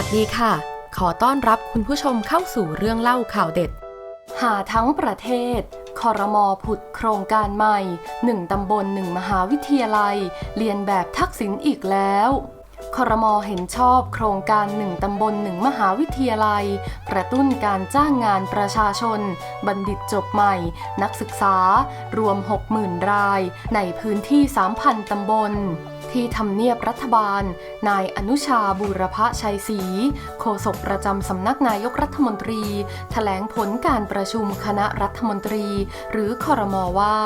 ัสดีค่ะ ขอต้อนรับคุณผู้ชมเข้าสู่เรื่องเล่าข่าวเด็ด หาทั้งประเทศ คอรมอผุดโครงการใหม่หนึ่งตำบลหนึ่งมหาวิทยาลัย เรียนแบบทักษิณอีกแล้ว คอรมอเห็นชอบโครงการหนึ่งตำบลหนึ่งมหาวิทยาลัย กระตุ้นการจ้างงานประชาชน บัณฑิตจบใหม่ นักศึกษา รวม 60,000 ราย ในพื้นที่ 3,000 ตำบล ที่ทำเนียบรัฐบาล นายอนุชาบูรพชัยศรีโฆษกประจำสำนักนายกรัฐมนตรีแถลงผลการประชุมคณะรัฐมนตรี หรือคอรมอว่า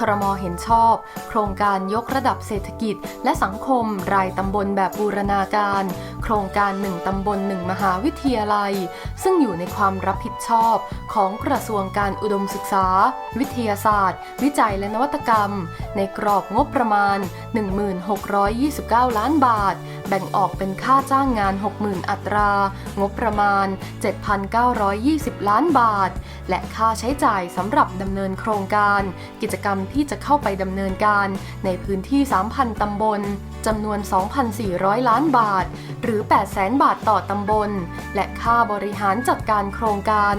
ครมเห็นชอบ โครงการยกระดับเศรษฐกิจ และสังคมรายตำบลแบบบูรณาการ ครงการหนึ่งตำบลหนึ่งมหาวิทยาลัย ซึ่งอยู่ในความรับผิดชอบของกระทรวงการอุดมศึกษา วิทยาศาสตร์ วิจัยและนวัตกรรม ในกรอบงบประมาณ 1629 ล้านบาท แบ่งออกเป็นค่าจ้างงาน 60,000 อัตรา งบประมาณ 7,920 ล้านบาท และค่าใช้จ่ายสำหรับดำเนินโครงการ กิจกรรมที่จะเข้าไปดำเนินการในพื้นที่ 3,000 ตำบลจำนวน 2,400 ล้านบาท หรือ800,000 บาทต่อตำบล และค่าบริหารจัดการโครงการ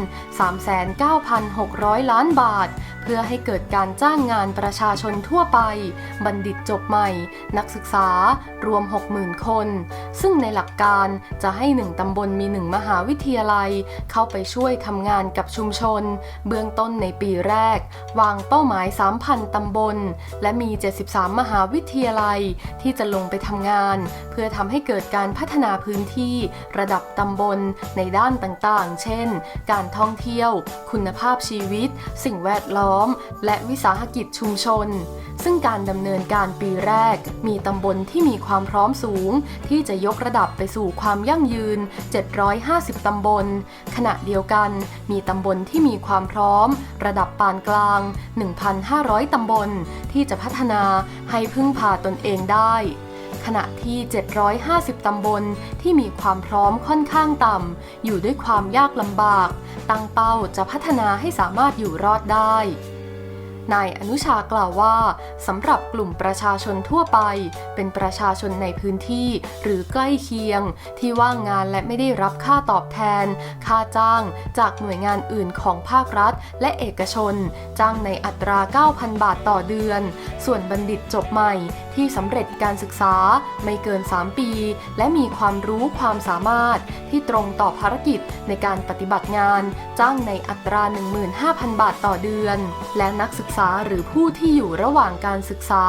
39,600 ล้านบาท เพื่อให้เกิดการจ้างงานประชาชนทั่วไป บัณฑิตจบใหม่ นักศึกษารวม 60,000 คน ซึ่งในหลักการจะให้หนึ่งตำบลมีหนึ่งมหาวิทยาลัย เข้าไปช่วยทำงานกับชุมชน เบื้องต้นในปีแรก วางเป้าหมาย 3,000 ตำบล และมี 73 มหาวิทยาลัย ที่จะลงไปทำงาน เพื่อทำให้เกิดการพัฒนาพื้นที่ ระดับตำบลในด้านต่างๆ เช่น การท่องเที่ยว คุณภาพชีวิต สิ่งแวดล้อม และวิสาหกิจชุมชน ซึ่งการดำเนินการปีแรก มีตำบลที่มีความพร้อมสูง ที่จะยกระดับไปสู่ความยั่งยืน 750 ตำบล ขณะเดียวกัน มีตำบลที่มีความพร้อม ระดับปานกลาง 1,500 ตำบล ที่จะพัฒนาให้พึ่งพาตนเองได้ ขณะที่ 750 ตำบลที่มีความพร้อมค่อนข้างต่ำ อยู่ด้วยความยากลำบาก ตั้งเป้าจะพัฒนาให้สามารถอยู่รอดได้ นายอนุชากล่าวว่าสำหรับกลุ่มประชาชนทั่วไป เป็นประชาชนในพื้นที่ หรือใกล้เคียง ที่ว่างงานและไม่ได้รับค่าตอบแทน ค่าจ้าง จากหน่วยงานอื่นของภาครัฐ และเอกชน จ้างในอัตรา 9,000 บาทต่อเดือน ส่วนบัณฑิตจบใหม่ที่สำเร็จการศึกษาไม่เกิน 3 ปี และมีความรู้ความสามารถที่ตรงต่อภารกิจในการปฏิบัติงาน จ้างในอัตรา 15,000 บาทต่อเดือน และนักศึกษาหรือผู้ที่อยู่ระหว่างการศึกษา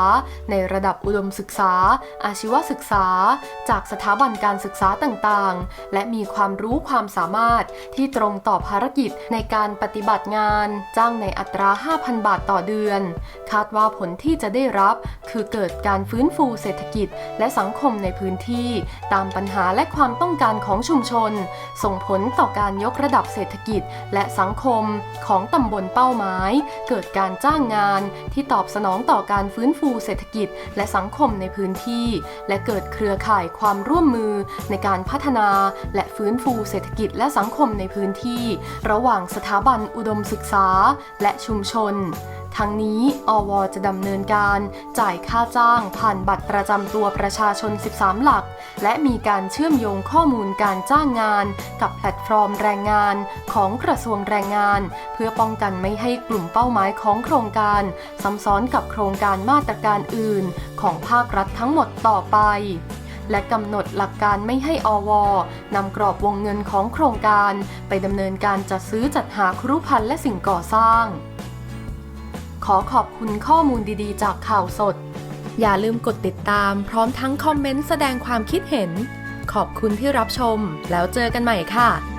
ในระดับอุดมศึกษา อาชีวศึกษา จากสถาบันการศึกษาต่างๆ และมีความรู้ความสามารถที่ตรงต่อภารกิจในการปฏิบัติงาน จ้างในอัตรา 5,000 บาทต่อเดือน คาดว่าผลที่จะได้รับ คือเกิดการฟื้นฟูเศรษฐกิจ และสังคมในพื้นที่ ตามปัญหาและความต้องการของชุมชน ส่งผลต่อการยกระดับเศรษฐกิจ และสังคมของตำบลเป้าหมาย เกิดการจ้าางงานที่ตอบสนองต่อการฟื้นฟูเศรษฐกิจ และสังคมในพื้นที่ และเกิดเครือข่ายความร่วมมือในการพัฒนาและฟื้นฟูเศรษฐกิจและสังคมในพื้นที่ ระหว่างสถาบันอุดมศึกษาและชุมชน ทั้งนี้ อว จะดำเนินการจ่ายค่าจ้างผ่านบัตรประจำตัวประชาชน 13 หลัก และมีการเชื่อมโยงข้อมูลการจ้างงาน กับแพลตฟอร์มแรงงานของกระทรวงแรงงาน เพื่อป้องกันไม่ให้กลุ่มเป้าหมายของโครงการซ้ำซ้อนกับโครงการมาตรการอื่น ของภาครัฐทั้งหมดต่อไปและกำหนดหลักการไม่ให้อว นำกรอบวงเงินของโครงการ ไปดำเนินการจัดซื้อจัดหาครุภัณฑ์และสิ่งก่อสร้าง ขอขอบคุณข้อมูลดีๆ จากข่าวสด อย่าลืมกดติดตามพร้อมทั้งคอมเมนต์แสดงความคิดเห็น ขอบคุณที่รับชม แล้วเจอกันใหม่ค่ะ